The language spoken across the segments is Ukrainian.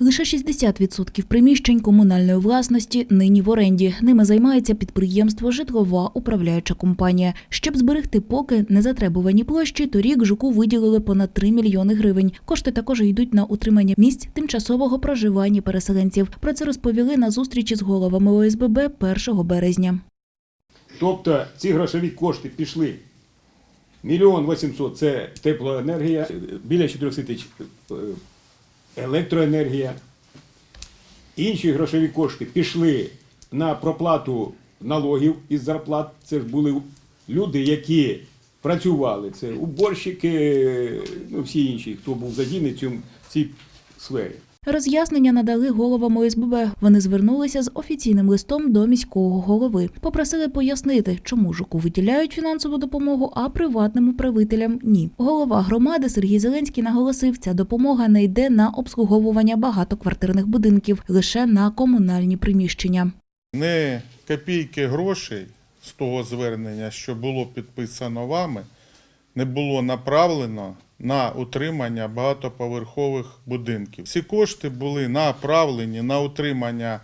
Лише 60% приміщень комунальної власності нині в оренді. Ними займається підприємство Житлова управляюча компанія. Щоб зберегти поки незатребувані площі, торік ЖУКу виділили понад 3 мільйони гривень. Кошти також йдуть на утримання місць тимчасового проживання переселенців. Про це розповіли на зустрічі з головами ОСББ 1 березня. Тобто ці грошові кошти пішли. Мільйон 800 – це теплоенергія, біля 400 тисяч е, електроенергія. Інші грошові кошти пішли на проплату налогів із зарплат. Це ж були люди, які працювали. Це уборщики, ну всі інші, хто був задійний в цій сфері. Роз'яснення надали головам ОСББ. Вони звернулися з офіційним листом до міського голови. Попросили пояснити, чому ЖУКу виділяють фінансову допомогу, а приватним управителям ні. Голова громади Сергій Зеленський наголосив, ця допомога не йде на обслуговування багатоквартирних будинків, лише на комунальні приміщення. Не копійки грошей з того звернення, що було підписано вами, не було направлено на утримання багатоповерхових будинків. Всі кошти були направлені на утримання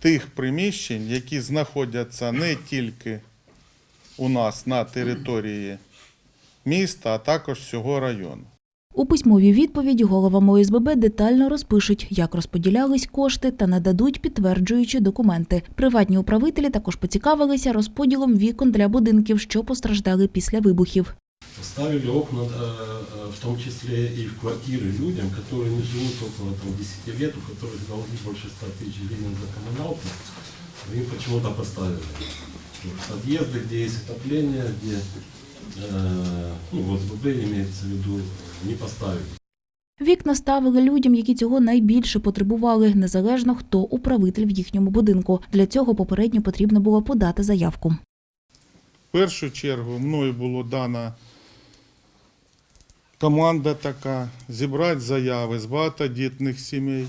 тих приміщень, які знаходяться не тільки у нас на території міста, а також всього району. У письмовій відповіді головам ОСББ детально розпишуть, як розподілялись кошти та нададуть підтверджуючі документи. Приватні управителі також поцікавилися розподілом вікон для будинків, що постраждали після вибухів Ставили окна, э, э, в том числе и в квартиры людям, которые не живут около там, 10 лет, у которых долги больше 100 тысяч гривен за коммуналку. Им почему-то поставили. Подъезды, где есть отопление, где, э, ну, вот СББ имеется в виду, не поставили. Вікна ставили людям, які цього найбільше потребували, незалежно хто управитель в їхньому будинку. Для цього попередньо потрібно було подати заявку. В першу чергу мною було дана команда така, зібрати заяви з багатодітних сімей,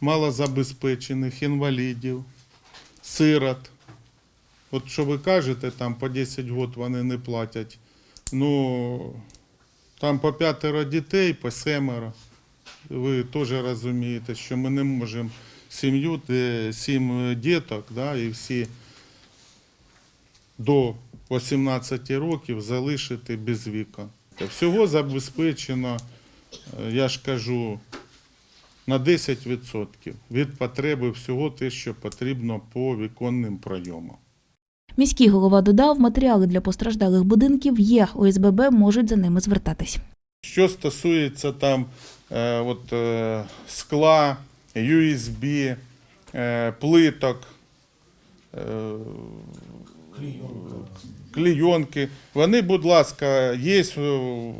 малозабезпечених, інвалідів, сирот. От що ви кажете, там по 10 років вони не платять. Ну, там по п'ятеро дітей, по семеро. Ви теж розумієте, що ми не можемо сім'ю, сім діток, да, і всі до 18 років залишити без віка. Всього забезпечено, е, я ж кажу, на 10% від потреби всього те, що потрібно по віконним прийомам. Міський голова додав, матеріали для постраждалих будинків є. ОСББ можуть за ними звертатись. Що стосується там е, от, е, скла, USB, е, плиток, е, клейонки, вони, будь ласка, є в-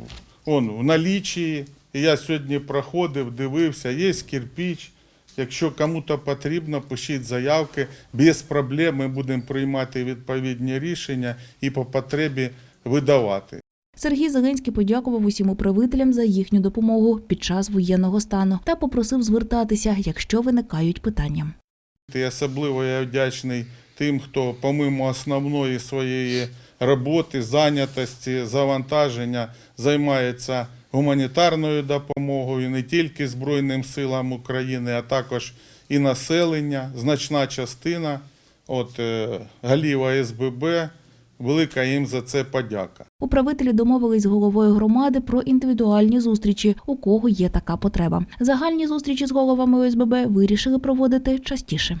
он, в налічі. Я сьогодні проходив, дивився, є кирпіч. Якщо кому-то потрібно, пишіть заявки. Без проблем ми будемо приймати відповідні рішення і по потребі видавати. Сергій Зеленський подякував усім управителям за їхню допомогу під час воєнного стану та попросив звертатися, якщо виникають питання. І особливо я вдячний тим, хто помимо основної своєї роботи, зайнятості, завантаження займається гуманітарною допомогою не тільки Збройним силам України, а також і населення, значна частина. От е, Галіва СББ, велика їм за це подяка. Управителі домовились з головою громади про індивідуальні зустрічі, у кого є така потреба. Загальні зустрічі з головами ОСББ вирішили проводити частіше.